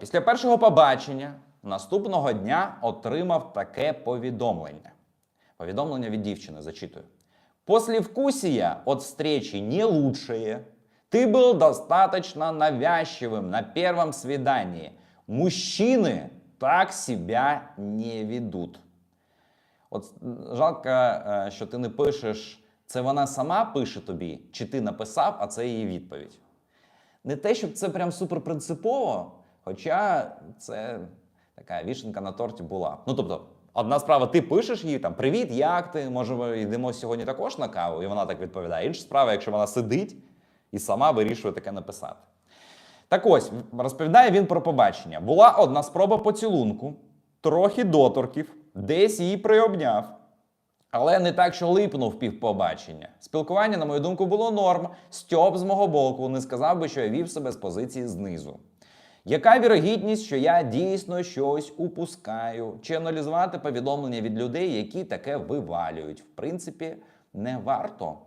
Після першого побачення наступного дня отримав таке повідомлення. Повідомлення від дівчини зачитую. Послевкусие от встречи не лучшее. Ты был достаточно навязчивым на первом свидании. Мужчины так себя не ведут. От м, жалко, е, що ти не пишеш, це вона сама пише тобі, чи ти написав, а це її відповідь. Не те, щоб це прям суперпринципово, хоча це така вішенка на торті була. Ну тобто, одна справа, ти пишеш їй там Привіт, як ти? Може, ми йдемо сьогодні також на каву? І вона так відповідає. Інша справа, якщо вона сидить і сама вирішує таке написати. Так ось, розповідає він про побачення. Була одна спроба поцілунку, трохи доторків, десь її приобняв. Але не так, що липнув півпобачення. Спілкування, на мою думку, було норм. Стьоп з мого боку не сказав би, що я вів себе з позиції знизу. Яка вірогідність, що я дійсно щось упускаю? Чи аналізувати повідомлення від людей, які таке вивалюють? В принципі, не варто.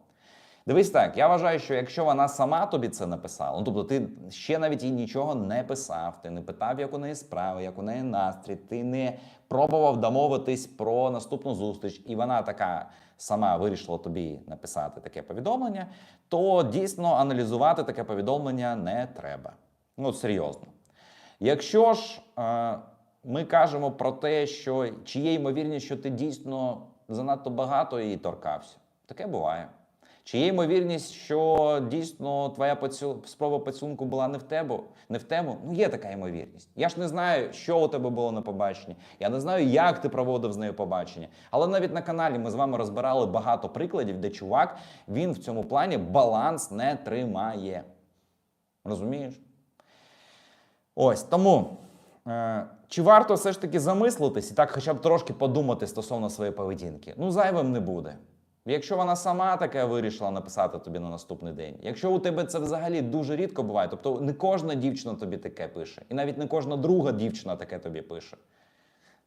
Дивись так, я вважаю, що якщо вона сама тобі це написала, ну тобто ти ще навіть їй нічого не писав, ти не питав, як у неї справи, як у неї настрій, ти не пробував домовитись про наступну зустріч, і вона така сама вирішила тобі написати таке повідомлення, то дійсно аналізувати таке повідомлення не треба. Ну, серйозно. Якщо ж е, ми кажемо про те, що чи є ймовірність, що ти дійсно занадто багато її торкався, таке буває. Чи є ймовірність, що дійсно твоя поцю... спроба поцілунку була не в тебе, не в тему? Ну, є така ймовірність. Я ж не знаю, що у тебе було на побаченні. Я не знаю, як ти проводив з нею побачення. Але навіть на каналі ми з вами розбирали багато прикладів, де чувак він в цьому плані баланс не тримає. Розумієш? Ось тому. Е, чи варто все ж таки замислитись і так хоча б трошки подумати стосовно своєї поведінки? Ну, зайвим не буде. Якщо вона сама таке вирішила написати тобі на наступний день, якщо у тебе це взагалі дуже рідко буває, тобто не кожна дівчина тобі таке пише, і навіть не кожна друга дівчина таке тобі пише.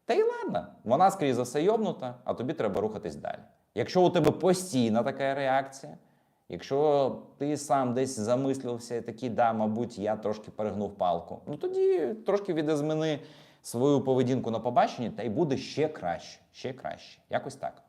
Та й ладно, вона, скоріше за все, йобнута, а тобі треба рухатись далі. Якщо у тебе постійна така реакція, якщо ти сам десь замислився і такий, да, мабуть, я трошки перегнув палку, ну тоді трошки відозміни свою поведінку на побаченні, та й буде ще краще, ще краще. Якось так.